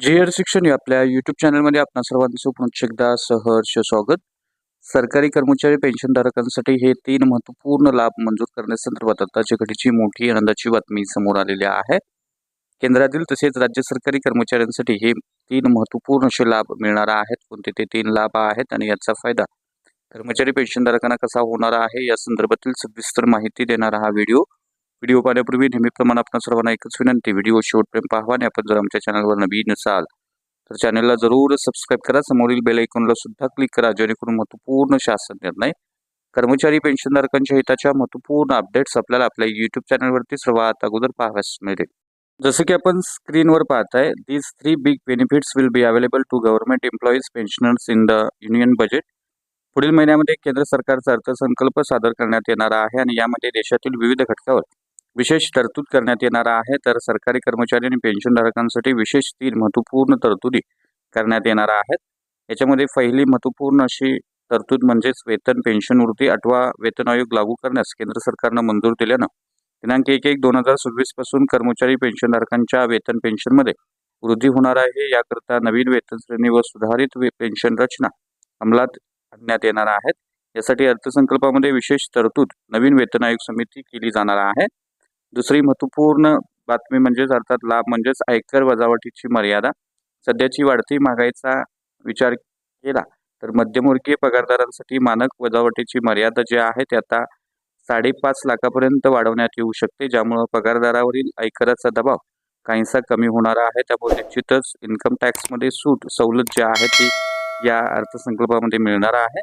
जे आर शिक्षण या आपल्या यूट्यूब चॅनलमध्ये आपणा सर्वांचं पुन्हा एकदा सहर्ष स्वागत. सरकारी कर्मचारी पेन्शनधारकांसाठी हे तीन महत्त्वपूर्ण लाभ मंजूर करण्यासंदर्भात आताच्या घडीची मोठी आनंदाची बातमी समोर आलेली आहे. केंद्रातील तसेच राज्य सरकारी कर्मचाऱ्यांसाठी हे तीन महत्त्वपूर्ण असे लाभ मिळणार आहेत. कोणते ते तीन लाभ आहेत आणि याचा फायदा कर्मचारी पेन्शनधारकांना कसा होणार आहे या संदर्भातील सविस्तर माहिती देणारा हा व्हिडिओ. व्हिडिओ पाहण्यापूर्वी नेहमीप्रमाणे आपण सर्वांना एकच विनंती व्हिडिओ शेवटपर्यंत पाहावा आणि आपण जर आमच्या चॅनलवर नवीन असाल तर चॅनलला जरूर सबस्क्राईब करा. समोरील बेल आयकॉनला सुद्धा क्लिक करा जेणेकरून महत्त्वपूर्ण शासन निर्णय कर्मचारी पेन्शनधारकांच्या हिताच्या महत्त्वपूर्ण अपडेट्स आपल्याला आपल्या युट्यूब चॅनलवरती सर्वात अगोदर पाहाव्यास मिळेल. जसं की आपण स्क्रीनवर पाहताय these three big benefits will be available to government employees pensioners in the union budget पुढील महिन्यामध्ये केंद्र सरकारचा अर्थसंकल्प सादर करण्यात येणार आहे आणि यामध्ये देशातील विविध घटकावर विशेष तरतूद करण्यात येणार आहे. तर सरकारी कर्मचारी आणि पेन्शनधारकांसाठी विशेष तीन महत्त्वपूर्ण तरतुदी करण्यात येणार आहेत. याच्यामध्ये पहिली महत्त्वपूर्ण अशी तरतूद म्हणजेच वेतन पेन्शनवृत्ती आठवा वेतन आयोग लागू करण्यास केंद्र सरकारनं मंजूर दिल्यानं दिनांक एक एक दोन हजार सव्वीसपासून कर्मचारी पेन्शनधारकांच्या वेतन पेन्शनमध्ये वृद्धी होणार आहे. याकरता नवीन वेतन श्रेणी व सुधारित पेन्शन रचना अंमलात आणण्यात येणार आहेत. यासाठी अर्थसंकल्पामध्ये विशेष तरतूद नवीन वेतन आयोग समिती केली जाणार आहे. दुसरी महत्त्वपूर्ण बातमी म्हणजेच अर्थात लाभ म्हणजेच आयकर वजावटीची मर्यादा. सध्याची वाढती महागाईचा विचार केला तर मध्यमवर्गीय पगारदारांसाठी मानक वजावटीची मर्यादा जी आहे ती आता साडेपाच लाखापर्यंत वाढवण्यात येऊ शकते ज्यामुळं पगारदारावरील आयकराचा दबाव काहीसा कमी होणार आहे. त्यामुळे निश्चितच इन्कम टॅक्समध्ये सूट सवलत जी आहे ती या अर्थसंकल्पामध्ये मिळणार आहे.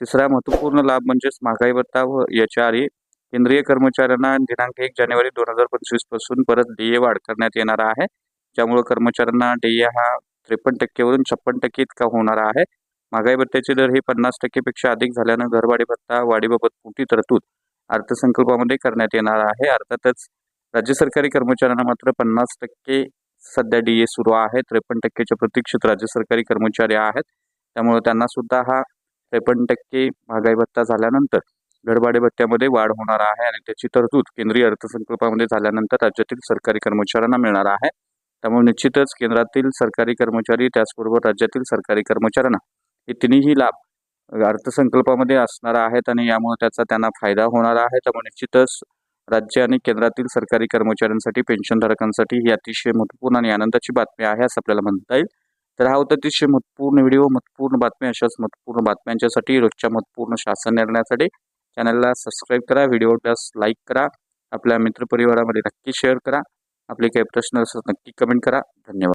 तिसरा महत्त्वपूर्ण लाभ म्हणजेच महागाई भत्ता व एच आर ए केंद्रीय कर्मचाऱ्यांना दिनांक एक जानेवारी दोन हजार पंचवीसपासून परत डी ए वाढ करण्यात येणार आहे. ज्यामुळे कर्मचाऱ्यांना डीए ए हा त्रेपन्न टक्केवरून छप्पन टक्के इतका होणार आहे. महागाई भत्त्याचे दर हे पन्नास टक्केपेक्षा अधिक झाल्यानं घरवाढी भत्ता वाढीबाबत मोठी तरतूद अर्थसंकल्पामध्ये करण्यात येणार आहे. अर्थातच राज्य सरकारी कर्मचाऱ्यांना मात्र पन्नास टक्के सध्या डी ए सुरू आहे. त्रेपन्न टक्केच्या प्रतीक्षित राज्य सरकारी कर्मचारी आहेत. त्यामुळे त्यांना सुद्धा हा त्रेपन्न टक्के महागाई भत्ता झाल्यानंतर घरभाडे भत्त्यामध्ये वाढ होणार आहे आणि त्याची तरतूद केंद्रीय अर्थसंकल्पामध्ये झाल्यानंतर राज्यातील सरकारी कर्मचाऱ्यांना मिळणार आहे. त्यामुळे निश्चितच केंद्रातील सरकारी कर्मचारी त्याचबरोबर राज्यातील सरकारी कर्मचाऱ्यांना हे तिन्ही लाभ अर्थसंकल्पामध्ये असणार आहेत आणि यामुळे त्याचा त्यांना फायदा होणार आहे. त्यामुळे निश्चितच राज्य आणि केंद्रातील सरकारी कर्मचाऱ्यांसाठी पेन्शनधारकांसाठी ही अतिशय महत्त्वपूर्ण आणि आनंदाची बातमी आहे असं आपल्याला म्हणता येईल. तर हा होता अतिशय महत्त्वपूर्ण व्हिडिओ महत्त्वपूर्ण बातम्या अशाच महत्त्वपूर्ण बातम्यांच्यासाठी रोजच्या महत्त्वपूर्ण शासन निर्णयासाठी. चॅनलला सबस्क्राईब करा व्हिडिओ प्लस लाईक करा आपल्या मित्रपरिवारामध्ये नक्की शेअर करा. आपले काही प्रश्न असतात नक्की कमेंट करा. धन्यवाद.